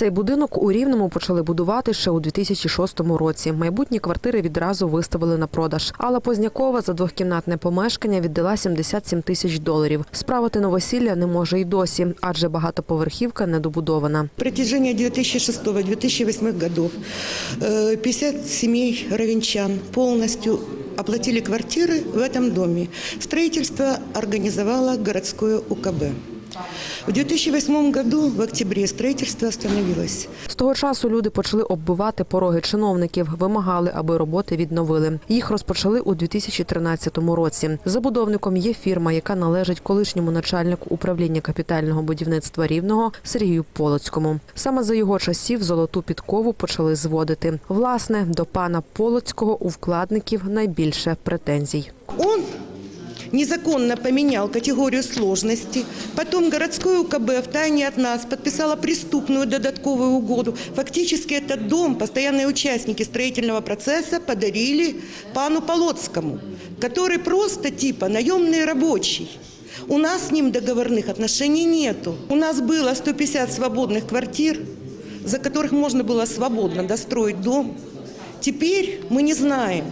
Цей будинок у Рівному почали будувати ще у 2006 році. Майбутні квартири відразу виставили на продаж. Алла Познякова за двохкімнатне помешкання віддала 77 тисяч доларів. Справити новосілля не може й досі, адже багатоповерхівка недобудована. протяжении 2006-2008 годов э, 50 семей ровенчан полностью оплатили квартиры в этом доме. Строительство организовало городское УКБ. В 2008 году, в октябре, строительство остановилось. З того часу люди почали оббивати пороги чиновників, вимагали, аби роботи відновили. Їх розпочали у 2013 році. Забудовником є фірма, яка належить колишньому начальнику управління капітального будівництва рівного Сергію Полоцькому. Саме за його часів золоту підкову почали зводити. Власне, до пана Полоцького у вкладників найбільше претензій. Он незаконно поменял категорию сложности. Потом городское УКБ в тайне от нас подписало преступную додатковую угоду. Фактически этот дом постоянные участники строительного процесса подарили пану Полоцкому, который просто типа наемный рабочий. У нас с ним договорных отношений нету. У нас было 150 свободных квартир, за которых можно было свободно достроить дом. Теперь мы не знаем,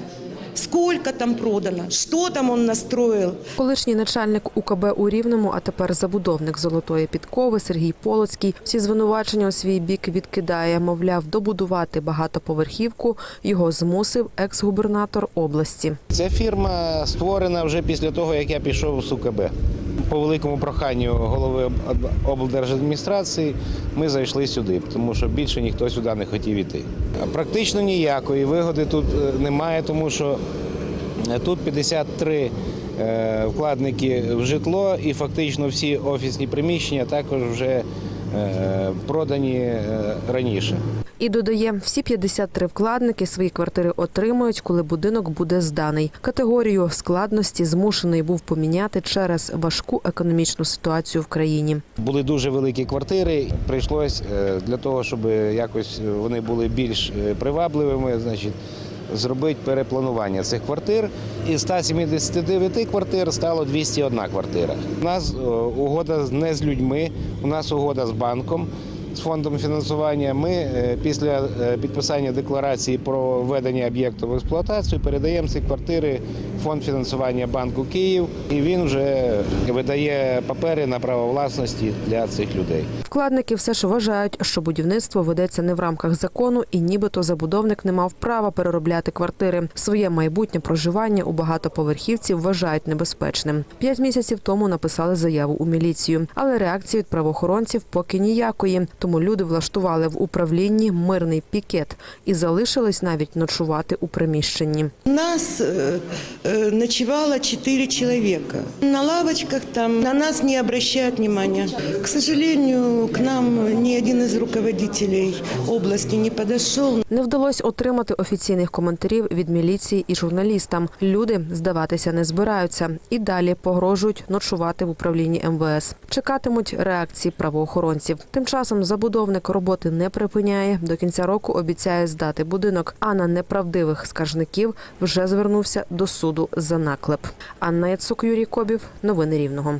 сколько там продано, что там он настроил. Колишній начальник УКБ у Рівному, а тепер забудовник золотої підкови Сергій Полоцький всі звинувачення у свій бік відкидає. Мовляв, добудувати багатоповерхівку його змусив екс-губернатор області. Ця фірма створена вже після того, як я пішов з УКБ. По великому проханню голови облдержадміністрації ми зайшли сюди, тому що більше ніхто сюди не хотів іти. Практично ніякої вигоди тут е, немає, тому що е, тут 53 е, вкладники в житло і фактично всі офісні приміщення також вже продані раніше. І додає, всі 53 вкладники свої квартири отримують, коли будинок буде зданий. Категорію складності змушений був поміняти через важку економічну ситуацію в країні. Були дуже великі квартири. Прийшлось е, для того, щоб якось вони були більш е, привабливими, значить, зробити перепланування цих квартир. Із 179 квартир стало 201 квартира. У нас е, угода не з людьми, у нас угода з банком. З фондом фінансування ми е, після е, підписання декларації про введення об'єкту в експлуатацію передаємо ці квартири в фонд фінансування банку Київ, і він вже видає папери на право власності для цих людей. Вкладники все ж вважають, що будівництво ведеться не в рамках закону, і нібито забудовник не мав права переробляти квартири. Своє майбутнє проживання у багатоповерхівці вважають небезпечним. П'ять місяців тому написали заяву у міліцію, але реакції від правоохоронців поки ніякої. Тому люди влаштували в управлінні мирний пікет і залишились навіть ночувати у приміщенні. У нас э, э, ночевало четыре человека. На лавочках там на нас не обращают внимания. К сожалению, к нам ни один из руководителей области не подошел. Не вдалося отримати офіційних коментарів від міліції і журналістам. Люди здаватися не збираються і далі погрожують ночувати в управлінні МВС. Чекатимуть реакції правоохоронців. Тим часом забудовник роботи не припиняє. До кінця року обіцяє здати будинок. А на неправдивих скаржників вже звернувся до суду за наклеп. Анна Яцук, Юрій Кобів. Новини Рівного.